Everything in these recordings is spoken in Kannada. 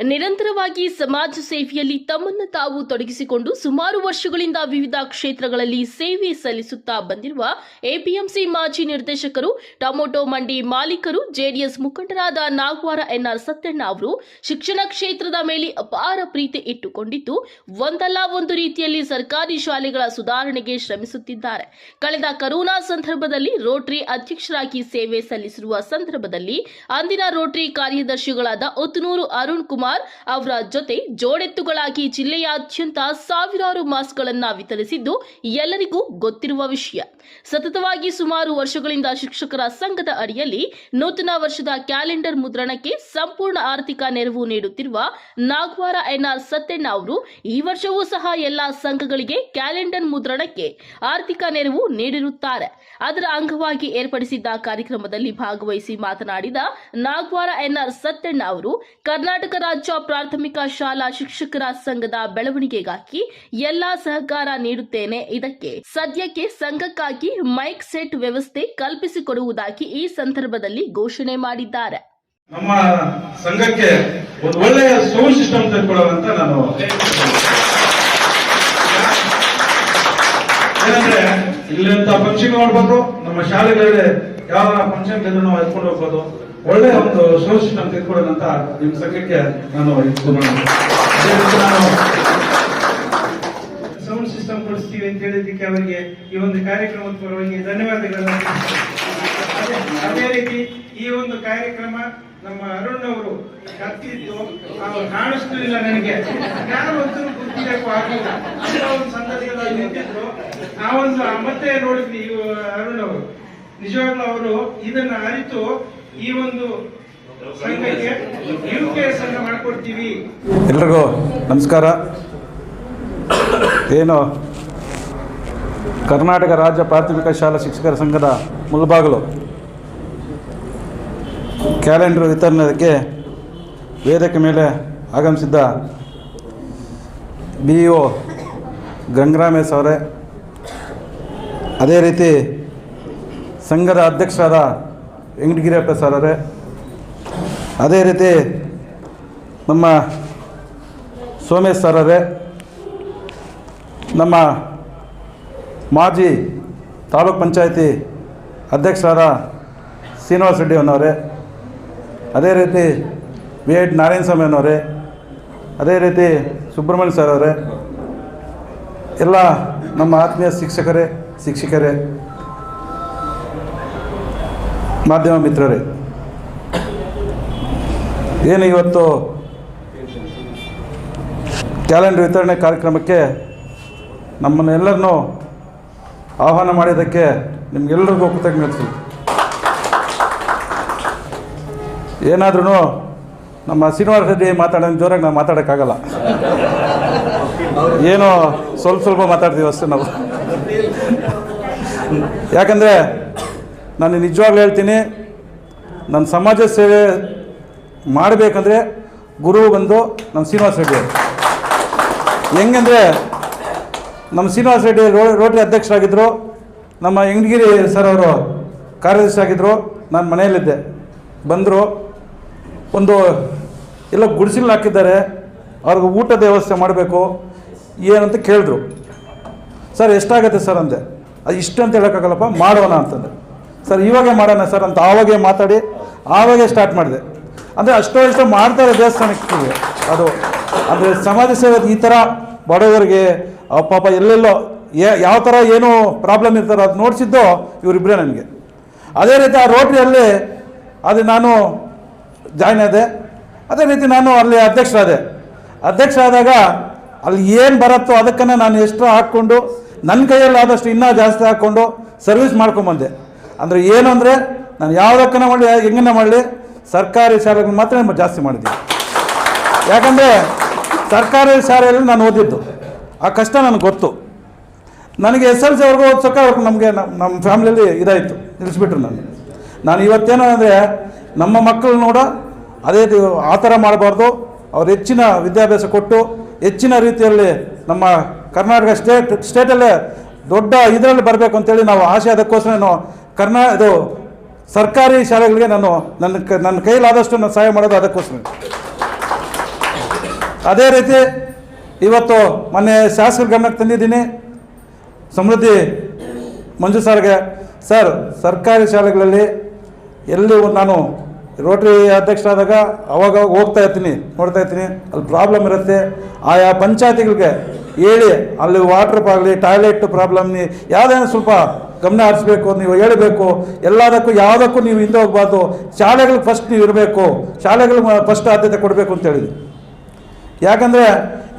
ನಿರಂತರವಾಗಿ ಸಮಾಜ ಸೇವೆಯಲ್ಲಿ ತಮ್ಮನ್ನು ತಾವು ತೊಡಗಿಸಿಕೊಂಡು ಸುಮಾರು ವರ್ಷಗಳಿಂದ ವಿವಿಧ ಕ್ಷೇತ್ರಗಳಲ್ಲಿ ಸೇವೆ ಸಲ್ಲಿಸುತ್ತಾ ಬಂದಿರುವ ಎಪಿಎಂಸಿ ಮಾಜಿ ನಿರ್ದೇಶಕರು ಟೊಮೊಟೊ ಮಂಡಿ ಮಾಲೀಕರು ಜೆಡಿಎಸ್ ಮುಖಂಡರಾದ ನಾಗವಾರ ಎನ್ಆರ್ ಸತ್ಯಣ್ಣ ಅವರು ಶಿಕ್ಷಣ ಕ್ಷೇತ್ರದ ಮೇಲೆ ಅಪಾರ ಪ್ರೀತಿ ಇಟ್ಟುಕೊಂಡಿದ್ದು, ಒಂದಲ್ಲ ಒಂದು ರೀತಿಯಲ್ಲಿ ಸರ್ಕಾರಿ ಶಾಲೆಗಳ ಸುಧಾರಣೆಗೆ ಶ್ರಮಿಸುತ್ತಿದ್ದಾರೆ. ಕಳೆದ ಕರೋನಾ ಸಂದರ್ಭದಲ್ಲಿ ರೋಟರಿ ಅಧ್ಯಕ್ಷರಾಗಿ ಸೇವೆ ಸಲ್ಲಿಸಿರುವ ಸಂದರ್ಭದಲ್ಲಿ ಅಂದಿನ ರೋಟರಿ ಕಾರ್ಯದರ್ಶಿಗಳಾದ ಒತ್ತನೂರು ಅರುಣ್ ಕುಮಾರ್ ಅವರ ಜೊತೆ ಜೋಡೆತ್ತುಗಳಾಗಿ ಜಿಲ್ಲೆಯಾದ್ಯಂತ ಸಾವಿರಾರು ಮಾಸ್ಕ್ಗಳನ್ನು ವಿತರಿಸಿದ್ದು ಎಲ್ಲರಿಗೂ ಗೊತ್ತಿರುವ ವಿಷಯ. ಸತತವಾಗಿ ಸುಮಾರು ವರ್ಷಗಳಿಂದ ಶಿಕ್ಷಕರ ಸಂಘದ ಅಡಿಯಲ್ಲಿ ನೂತನ ವರ್ಷದ ಕ್ಯಾಲೆಂಡರ್ ಮುದ್ರಣಕ್ಕೆ ಸಂಪೂರ್ಣ ಆರ್ಥಿಕ ನೆರವು ನೀಡುತ್ತಿರುವ ನಾಗವಾರ ಎನ್ಆರ್ ಸತ್ಯಣ್ಣ ಅವರು ಈ ವರ್ಷವೂ ಸಹ ಎಲ್ಲಾ ಸಂಘಗಳಿಗೆ ಕ್ಯಾಲೆಂಡರ್ ಮುದ್ರಣಕ್ಕೆ ಆರ್ಥಿಕ ನೆರವು ನೀಡಿರುತ್ತಾರೆ. ಅದರ ಅಂಗವಾಗಿ ಏರ್ಪಡಿಸಿದ್ದ ಕಾರ್ಯಕ್ರಮದಲ್ಲಿ ಭಾಗವಹಿಸಿ ಮಾತನಾಡಿದ ನಾಗವಾರ ಎನ್ಆರ್ ಸತ್ಯಣ್ಣ ಅವರು, ಕರ್ನಾಟಕ ಪ್ರಾಥಮಿಕ ಶಾಲಾ ಶಿಕ್ಷಕರ ಸಂಘದ ಬೆಳವಣಿಗೆಗಾಗಿ ಎಲ್ಲಾ ಸಹಕಾರ ನೀಡುತ್ತೇನೆ. ಇದಕ್ಕೆ ಸದ್ಯಕ್ಕೆ ಸಂಘಕ್ಕಾಗಿ ಮೈಕ್ ಸೆಟ್ ವ್ಯವಸ್ಥೆ ಕಲ್ಪಿಸಿಕೊಡುವುದಾಗಿ ಈ ಸಂದರ್ಭದಲ್ಲಿ ಘೋಷಣೆ ಮಾಡಿದ್ದಾರೆ. ನಮ್ಮ ಸಂಘಕ್ಕೆ ಒಂದು ಒಳ್ಳೆಯ ಸೌಂಡ್ ಸಿಸ್ಟಮ್ ತೆಗೆದುಕೊಳ್ಳುವಂತ ನಾನು ಏನಂದ್ರೆ ಇಲ್ಲಿಂತ ಫಂಕ್ಷನ್ ನೋಡ್ಬೋದು ನಮ್ಮ ಶಾಲೆಗಳಲ್ಲಿ ಯಾವ ಫಂಕ್ಷನ್ ಎದುರು ನಾವು ಎತ್ಕೊಂಡು ಹೋಗ್ಬೋದು. ಒಳ್ಳೆ ಒಂದು ಸೌಂಡ್ ಸಿಸ್ಟಮ್ ಅಂತ ನಿಮ್ಮ ಸಂಘಕ್ಕೆ ನಾನು ಇದು ಮಾಡ್ತೀನಿ. ಸೌಂಡ್ ಸಿಸ್ಟಮ್ ಕೊಡಿಸ್ತೀವಿ ಅಂತ ಹೇಳಿದ್ದಕ್ಕೆ ಅವರಿಗೆ ಈ ಒಂದು ಕಾರ್ಯಕ್ರಮದ ಪರವಾಗಿ ಧನ್ಯವಾದಗಳನ್ನು ಅದೇ- ರೀತಿ ಈ ಒಂದು ಕಾರ್ಯಕ್ರಮ ನಮ್ಮ ಅರುಣ್ ಅವರು ಕತ್ತಿದ್ದು ಅವ್ರು ಕಾಣಿಸ್ತು ಇಲ್ಲ ನನಗೆ. ಯಾರೊಂದು ಒಂದು ಗುರ್ತಿರಕ್ಕೂ ಆಗಿಲ್ಲ. ಅಂತ ಒಂದು ಸಂದರ್ಭದಲ್ಲಿ ನಿಂತಿದ್ರು ನಾವೊಂದು ಮತ್ತೆ ನೋಡಿದ್ವಿ ಅರುಣ್ ಅವರು. ನಿಜವಾಗ್ಲೂ ಅವರು ಇದನ್ನ ಅರಿತು ಈ ಒಂದು ಎಲ್ರಿಗೂ ನಮಸ್ಕಾರ. ಏನು ಕರ್ನಾಟಕ ರಾಜ್ಯ ಪ್ರಾಥಮಿಕ ಶಾಲಾ ಶಿಕ್ಷಕರ ಸಂಘದ ಮುಲ್ಬಾಗಲು ಕ್ಯಾಲೆಂಡರ್ ವಿತರಣೆಗೆ ವೇದಿಕೆ ಮೇಲೆ ಆಗಮಿಸಿದ್ದ ಬಿ ಇ ಒ ಗಂಗರಾಮೇಶ್ ಅವರೇ, ಅದೇ ರೀತಿ ಸಂಘದ ಅಧ್ಯಕ್ಷರಾದ ವೆಂಕಟಗಿರಿಯಪ್ಪ ಸರ್ ಅವರೇ ಅದೇ ರೀತಿ ನಮ್ಮ ಸೋಮೇಶ್ ಸರ್ ಅವರೇ ನಮ್ಮ ಮಾಜಿ ತಾಲೂಕ್ ಪಂಚಾಯತಿ ಅಧ್ಯಕ್ಷರಾದ ಶ್ರೀನಿವಾಸ ರೆಡ್ಡಿ ಅನ್ನೋರೇ ಅದೇ ರೀತಿ ವಿ ಎಡ್ ಅನ್ನೋರೇ ಅದೇ ರೀತಿ ಸುಬ್ರಹ್ಮಣ್ಯ ಸರ್ ಅವರೇ, ಎಲ್ಲ ನಮ್ಮ ಆತ್ಮೀಯ ಶಿಕ್ಷಕರೇ ಶಿಕ್ಷಕರೇ ಮಾಧ್ಯಮ ಮಿತ್ರರೇ, ಏನು ಇವತ್ತು ಕ್ಯಾಲೆಂಡರ್ ವಿತರಣೆ ಕಾರ್ಯಕ್ರಮಕ್ಕೆ ನಮ್ಮನ್ನೆಲ್ಲರನ್ನೂ ಆಹ್ವಾನ ಮಾಡಿದ್ದಕ್ಕೆ ನಿಮಗೆಲ್ಲರಿಗೂ ಕೃತಜ್ಞತೆ ಏನಾದ್ರೂ ನಮ್ಮ ಶ್ರೀನಿವಾಸ ರೆಡ್ಡಿ ಮಾತಾಡೋ ಜೋರಾಗಿ ನಾವು ಮಾತಾಡೋಕ್ಕಾಗಲ್ಲ. ಏನೋ ಸ್ವಲ್ಪ ಸ್ವಲ್ಪ ಮಾತಾಡ್ತೀವಿ ಅಷ್ಟೇ ನಾವು. ಯಾಕಂದರೆ ನಾನು ನಿಜವಾಗ್ಲೂ ಹೇಳ್ತೀನಿ ನನ್ನ ಸಮಾಜ ಸೇವೆ ಮಾಡಬೇಕಂದ್ರೆ ಗುರು ಬಂದು ನಮ್ಮ ಶ್ರೀನಿವಾಸ ರೆಡ್ಡಿ ಅವರು. ಹೆಂಗಂದರೆ ನಮ್ಮ ಶ್ರೀನಿವಾಸ ರೆಡ್ಡಿ ರೋಟರಿ ಅಧ್ಯಕ್ಷರಾಗಿದ್ದರು ನಮ್ಮ ಯಂಗಗಿರಿ ಸರ್ ಅವರು ಕಾರ್ಯದರ್ಶಿ ಆಗಿದ್ದರು ನಾನು ಮನೆಯಲ್ಲಿದ್ದೆ. ಬಂದರು, ಒಂದು ಎಲ್ಲ ಗುಡಿಸಿಲು ಹಾಕಿದ್ದಾರೆ, ಅವ್ರಿಗೆ ಊಟದ ವ್ಯವಸ್ಥೆ ಮಾಡಬೇಕು ಏನಂತ ಕೇಳಿದ್ರು. ಸರ್, ಎಷ್ಟಾಗತ್ತೆ ಸರ್ ಅಂದೆ. ಅದು ಇಷ್ಟು ಅಂತ ಹೇಳೋಕ್ಕಾಗಲ್ಲಪ್ಪ, ಮಾಡೋಣ ಅಂತಂದೆ. ಸರ್, ಇವಾಗೆ ಮಾಡೋಣ ಸರ್ ಅಂತ ಆವಾಗೇ ಮಾತಾಡಿ, ಆವಾಗೇ ಸ್ಟಾರ್ಟ್ ಮಾಡಿದೆ. ಅಂದರೆ ಅಷ್ಟೋ ಇಷ್ಟೋ ಮಾಡ್ತಾರೆ ದೇವಸ್ಥಾನಕ್ಕೆ ಅದು, ಅಂದರೆ ಸಮಾಜ ಸೇವೆ ಈ ಥರ ಬಡವರಿಗೆ ಪಾಪ ಎಲ್ಲೆಲ್ಲೋ ಯಾವ ಥರ ಏನು ಪ್ರಾಬ್ಲಮ್ ಇರ್ತಾರೋ ಅದು ನೋಡಿಸಿದ್ದು ಇವರಿಬ್ಬರೇ ನನಗೆ. ಅದೇ ರೀತಿ ಆ ರೋಟ್ರಿಯಲ್ಲಿ ಅದು ನಾನು ಜಾಯ್ನ್ ಆದೆ. ಅದೇ ರೀತಿ ನಾನು ಅಲ್ಲಿ ಅಧ್ಯಕ್ಷರಾದೆ. ಅಧ್ಯಕ್ಷ ಆದಾಗ ಅಲ್ಲಿ ಏನು ಬರುತ್ತೋ ಅದಕ್ಕನ್ನು ನಾನು ಎಷ್ಟು ಹಾಕ್ಕೊಂಡು ನನ್ನ ಕೈಯಲ್ಲಿ ಆದಷ್ಟು ಇನ್ನೂ ಜಾಸ್ತಿ ಹಾಕ್ಕೊಂಡು ಸರ್ವಿಸ್ ಮಾಡ್ಕೊಂಬಂದೆ. ಅಂದರೆ ಏನು ಅಂದರೆ ನಾನು ಯಾವುದಕ್ಕನ ಮಾಡಲಿ ಹೆಂಗನ್ನ ಮಾಡಲಿ, ಸರ್ಕಾರಿ ಶಾಲೆಗಳು ಮಾತ್ರ ನಾನು ಜಾಸ್ತಿ ಮಾಡಿದ್ದೀನಿ. ಯಾಕಂದರೆ ಸರ್ಕಾರಿ ಶಾಲೆಯಲ್ಲಿ ನಾನು ಓದಿದ್ದು. ಆ ಕಷ್ಟ ನನಗೆ ಗೊತ್ತು. ನನಗೆ ಎಸ್ ಎಲ್ ಸಿವರೆಗೂ ಓದ್ಸೋಕೆ ಅವ್ರಿಗೆ ನಮಗೆ ನಮ್ಮ ನಮ್ಮ ಫ್ಯಾಮಿಲಿಯಲ್ಲಿ ಇದಾಯಿತು ನಿಲ್ಲಿಸ್ಬಿಟ್ರು ನಾನು ನಾನು ಇವತ್ತೇನು ಅಂದರೆ ನಮ್ಮ ಮಕ್ಕಳು ನೋಡ ಅದೇ ಆ ಥರ ಮಾಡಬಾರ್ದು. ಅವ್ರು ಹೆಚ್ಚಿನ ವಿದ್ಯಾಭ್ಯಾಸ ಕೊಟ್ಟು ಹೆಚ್ಚಿನ ರೀತಿಯಲ್ಲಿ ನಮ್ಮ ಕರ್ನಾಟಕ ಸ್ಟೇಟ್, ಸ್ಟೇಟಲ್ಲೇ ದೊಡ್ಡ ಇದರಲ್ಲಿ ಬರಬೇಕು ಅಂತೇಳಿ ನಾವು ಆಸೆ ಅದಕ್ಕೋಸ್ಕರ ನಾನು ಕರ್ನಾ ಇದು ಸರ್ಕಾರಿ ಶಾಲೆಗಳಿಗೆ ನಾನು ನನ್ನ ಕ ನನ್ನ ಕೈಲಾದಷ್ಟು ನಾನು ಸಹಾಯ ಮಾಡೋದು ಅದಕ್ಕೋಸ್ಕರ. ಅದೇ ರೀತಿ ಇವತ್ತು ಮೊನ್ನೆ ಶಾಸಕರ ಗಮನಕ್ಕೆ ತಂದಿದ್ದೀನಿ. ಸಮೃದ್ಧಿ ಮಂಜು ಸರ್ಗೆ. ಸರ್, ಸರ್ಕಾರಿ ಶಾಲೆಗಳಲ್ಲಿ ಎಲ್ಲಿ ನಾನು ರೋಟ್ರಿ ಅಧ್ಯಕ್ಷರಾದಾಗ ಅವಾಗ ಹೋಗ್ತಾ ಇರ್ತೀನಿ, ನೋಡ್ತಾ ಇರ್ತೀನಿ. ಅಲ್ಲಿ ಪ್ರಾಬ್ಲಮ್ ಇರುತ್ತೆ. ಆಯಾ ಪಂಚಾಯತಿಗಳಿಗೆ ಹೇಳಿ, ಅಲ್ಲಿ ವಾಟ್ರ್ ಆಗಲಿ ಟಾಯ್ಲೆಟ್ ಪ್ರಾಬ್ಲಮ್ ಯಾವುದೇನೋ ಸ್ವಲ್ಪ ಗಮನ ಹರಿಸ್ಬೇಕು, ನೀವು ಹೇಳಬೇಕು. ಎಲ್ಲದಕ್ಕೂ ಯಾವುದಕ್ಕೂ ನೀವು ಹಿಂದೆ ಹೋಗ್ಬಾರ್ದು. ಶಾಲೆಗಳಿಗೆ ಫಸ್ಟ್ ನೀವು ಇರಬೇಕು. ಶಾಲೆಗಳಿಗೆ ಫಸ್ಟ್ ಆದ್ಯತೆ ಕೊಡಬೇಕು ಅಂತ ಹೇಳಿದ್ವಿ ಯಾಕಂದರೆ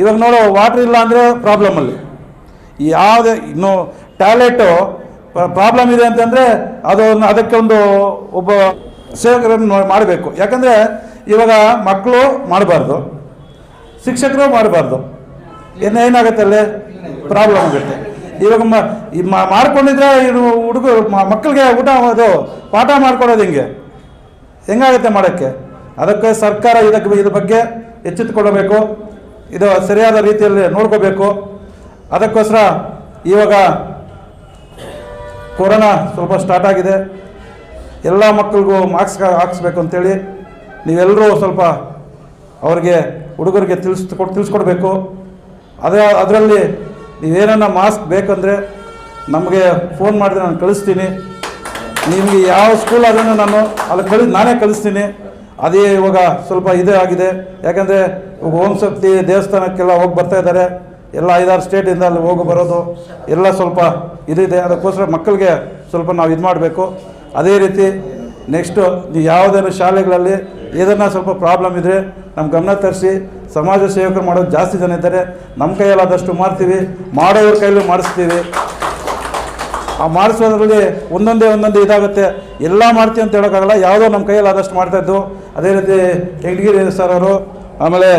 ಇವಾಗ ನೋಡೋ ವಾಟ್ರ್ ಇಲ್ಲ ಅಂದರೆ ಪ್ರಾಬ್ಲಮಲ್ಲಿ ಯಾವುದೇ, ಇನ್ನು ಟಾಯ್ಲೆಟು ಪ್ರಾಬ್ಲಮ್ ಇದೆ ಅಂತಂದರೆ ಅದು ಅದಕ್ಕೆ ಒಂದು ಒಬ್ಬ ಸೇವಕರನ್ನು ಮಾಡಬೇಕು. ಯಾಕಂದರೆ ಇವಾಗ ಮಕ್ಕಳು ಮಾಡಬಾರ್ದು, ಶಿಕ್ಷಕರು ಮಾಡಬಾರ್ದು. ಇನ್ನೇನಾಗುತ್ತೆ ಅಲ್ಲಿ? ಪ್ರಾಬ್ಲಮ್ ಆಗುತ್ತೆ. ಇವಾಗ ಮಾಡ್ಕೊಂಡಿದ್ರೆ ಇನ್ನು ಹುಡುಗರು ಮಕ್ಕಳಿಗೆ ಊಟ ಅದು, ಪಾಠ ಮಾಡ್ಕೊಡೋದು ಹಿಂಗೆ? ಹೆಂಗಾಗುತ್ತೆ ಮಾಡೋಕ್ಕೆ? ಅದಕ್ಕೆ ಸರ್ಕಾರ ಇದಕ್ಕೆ ಇದ್ರ ಬಗ್ಗೆ ಎಚ್ಚೆತ್ತುಕೊಳ್ಳಬೇಕು. ಇದು ಸರಿಯಾದ ರೀತಿಯಲ್ಲಿ ನೋಡ್ಕೋಬೇಕು. ಅದಕ್ಕೋಸ್ಕರ ಇವಾಗ ಕೊರೋನಾ ಸ್ವಲ್ಪ ಸ್ಟಾರ್ಟ್ ಆಗಿದೆ. ಎಲ್ಲ ಮಕ್ಕಳಿಗೂ ಮಾರ್ಕ್ಸ್ ಹಾಕ್ಸ್ಬೇಕು ಅಂತೇಳಿ ನೀವೆಲ್ಲರೂ ಸ್ವಲ್ಪ ಅವ್ರಿಗೆ ಹುಡುಗರಿಗೆ ತಿಳಿಸ್ ಕೊಟ್ಟು ತಿಳಿಸ್ಕೊಡ್ಬೇಕು. ಅದೇ ಅದರಲ್ಲಿ ನೀವೇನನ್ನ ಮಾಸ್ಕ್ ಬೇಕಂದರೆ ನಮಗೆ ಫೋನ್ ಮಾಡಿದ್ರೆ ನಾನು ಕಳಿಸ್ತೀನಿ. ನಿಮಗೆ ಯಾವ ಸ್ಕೂಲ್ ಅದನ್ನು ನಾನು ಅಲ್ಲಿ ಕಳಿ, ನಾನೇ ಕಳಿಸ್ತೀನಿ. ಅದೇ ಇವಾಗ ಸ್ವಲ್ಪ ಇದೇ ಆಗಿದೆ. ಯಾಕಂದರೆ ಓಂ ಶಕ್ತಿ ದೇವಸ್ಥಾನಕ್ಕೆಲ್ಲ ಹೋಗಿ ಬರ್ತಾ ಇದ್ದಾರೆ. ಎಲ್ಲ ಐದಾರು ಸ್ಟೇಟಿಂದ ಅಲ್ಲಿ ಹೋಗಿ ಬರೋದು. ಎಲ್ಲ ಸ್ವಲ್ಪ ಇದಿದೆ. ಅದಕ್ಕೋಸ್ಕರ ಮಕ್ಕಳಿಗೆ ಸ್ವಲ್ಪ ನಾವು ಇದು ಮಾಡಬೇಕು ಅದೇ ರೀತಿ ನೆಕ್ಸ್ಟು ನೀವು ಯಾವುದೇ ಶಾಲೆಗಳಲ್ಲಿ ಏನನ್ನ ಸ್ವಲ್ಪ ಪ್ರಾಬ್ಲಮ್ ಇದ್ದರೆ ನಮ್ಮ ಗಮನ ತರಿಸಿ, ಸಮಾಜ ಸೇವಕರು ಮಾಡೋದು ಜಾಸ್ತಿ ಜನ ಇದ್ದಾರೆ. ನಮ್ಮ ಕೈಯಲ್ಲಾದಷ್ಟು ಮಾಡ್ತೀವಿ. ಮಾಡೋವ್ರ ಕೈಯಲ್ಲೂ ಮಾಡಿಸ್ತೀವಿ. ಆ ಮಾಡಿಸೋದ್ರಲ್ಲಿ ಒಂದೊಂದೇ ಒಂದೊಂದು ಇದಾಗುತ್ತೆ. ಎಲ್ಲ ಮಾಡ್ತೀವಿ ಅಂತ ಹೇಳೋಕ್ಕಾಗಲ್ಲ. ಯಾವುದೋ ನಮ್ಮ ಕೈಯಲ್ಲಿ ಆದಷ್ಟು ಮಾಡ್ತಾಯಿದ್ದು ಅದೇ ರೀತಿ ಹೆಗ್ಗಿರಿ ಸರ್ ಅವರು, ಆಮೇಲೆ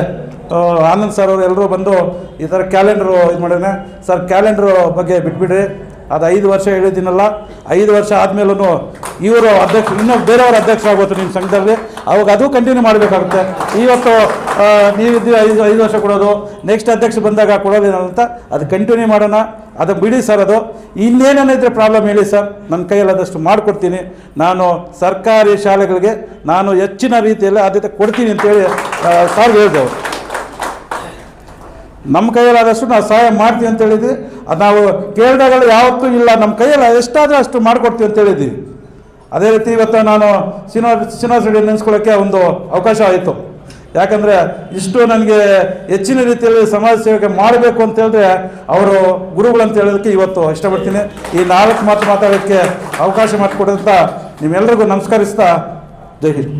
ಆನಂದ್ ಸರ್ ಅವರು ಎಲ್ಲರೂ ಬಂದು ಈ ಥರ ಕ್ಯಾಲೆಂಡ್ರು ಇದು ಮಾಡಿದ್ರೆ ಸರ್ ಕ್ಯಾಲೆಂಡ್ರು ಬಗ್ಗೆ ಬಿಟ್ಬಿಡ್ರಿ. ಅದು ಐದು ವರ್ಷ ಹೇಳಿದ್ದೀನಲ್ಲ, ಐದು ವರ್ಷ ಆದಮೇಲೂ ಇವರು ಅಧ್ಯಕ್ಷ, ಇನ್ನೂ ಬೇರೆಯವ್ರ ಅಧ್ಯಕ್ಷ ಆಗೋದು ನಿಮ್ಮ ಸಂಘದಲ್ಲಿ. ಅವಾಗ ಅದು ಕಂಟಿನ್ಯೂ ಮಾಡಬೇಕಾಗುತ್ತೆ. ಇವತ್ತು ನೀವಿದ್ದೀವಿ ನೀವಿದ್ದು ಐದು ಐದು ವರ್ಷ ಕೊಡೋದು ನೆಕ್ಸ್ಟ್ ಅಧ್ಯಕ್ಷ ಬಂದಾಗ ಕೊಡೋದೇನೋ ಅಂತ ಅದು ಕಂಟಿನ್ಯೂ ಮಾಡೋಣ, ಅದು ಬಿಡಿ ಸರ್ ಅದು. ಇನ್ನೇನೇನಿದ್ರೆ ಪ್ರಾಬ್ಲಮ್ ಹೇಳಿ ಸರ್. ನನ್ನ ಕೈಯಲ್ಲಾದಷ್ಟು ಮಾಡಿಕೊಡ್ತೀನಿ. ನಾನು ಸರ್ಕಾರಿ ಶಾಲೆಗಳಿಗೆ, ನಾನು ಹೆಚ್ಚಿನ ರೀತಿಯಲ್ಲಿ ಆದ್ಯತೆ ಕೊಡ್ತೀನಿ ಅಂತೇಳಿ ಸರ್ ಹೇಳಿದೆವು ನಮ್ಮ ಕೈಯಲ್ಲಾದಷ್ಟು ನಾವು ಸಹಾಯ ಮಾಡ್ತೀವಿ ಅಂತ ಹೇಳಿದ್ವಿ. ಅದು ನಾವು ಕೇಳಿದಾಗಲೂ ಯಾವತ್ತೂ ಇಲ್ಲ. ನಮ್ಮ ಕೈಯಲ್ಲಿ ಎಷ್ಟಾದರೂ ಅಷ್ಟು ಮಾಡಿಕೊಡ್ತೀವಿ ಅಂತ ಹೇಳಿದ್ವಿ. ಅದೇ ರೀತಿ ಇವತ್ತು ನಾನು ಶ್ರೀನಿವಾಸ ಶ್ರೀನಿವಾಸ ರೆಡ್ಡಿ ನೆನೆಸ್ಕೊಳ್ಳೋಕ್ಕೆ ಒಂದು ಅವಕಾಶ ಆಯಿತು. ಯಾಕಂದರೆ ಇಷ್ಟು ನನಗೆ ಹೆಚ್ಚಿನ ರೀತಿಯಲ್ಲಿ ಸಮಾಜ ಸೇವೆಗೆ ಮಾಡಬೇಕು ಅಂತ ಹೇಳಿದ್ರೆ ಅವರು ಗುರುಗಳು ಅಂತ ಹೇಳೋದಕ್ಕೆ ಇವತ್ತು ಇಷ್ಟಪಡ್ತೀನಿ. ಈ ನಾಲ್ಕು ಮಾತು ಮಾತಾಡೋಕ್ಕೆ ಅವಕಾಶ ಮಾಡಿಕೊಡೋಂಥ ನಿಮ್ಮೆಲ್ಲರಿಗೂ ನಮಸ್ಕರಿಸ್ತಾ ಜೈ ಹಿಂದ್.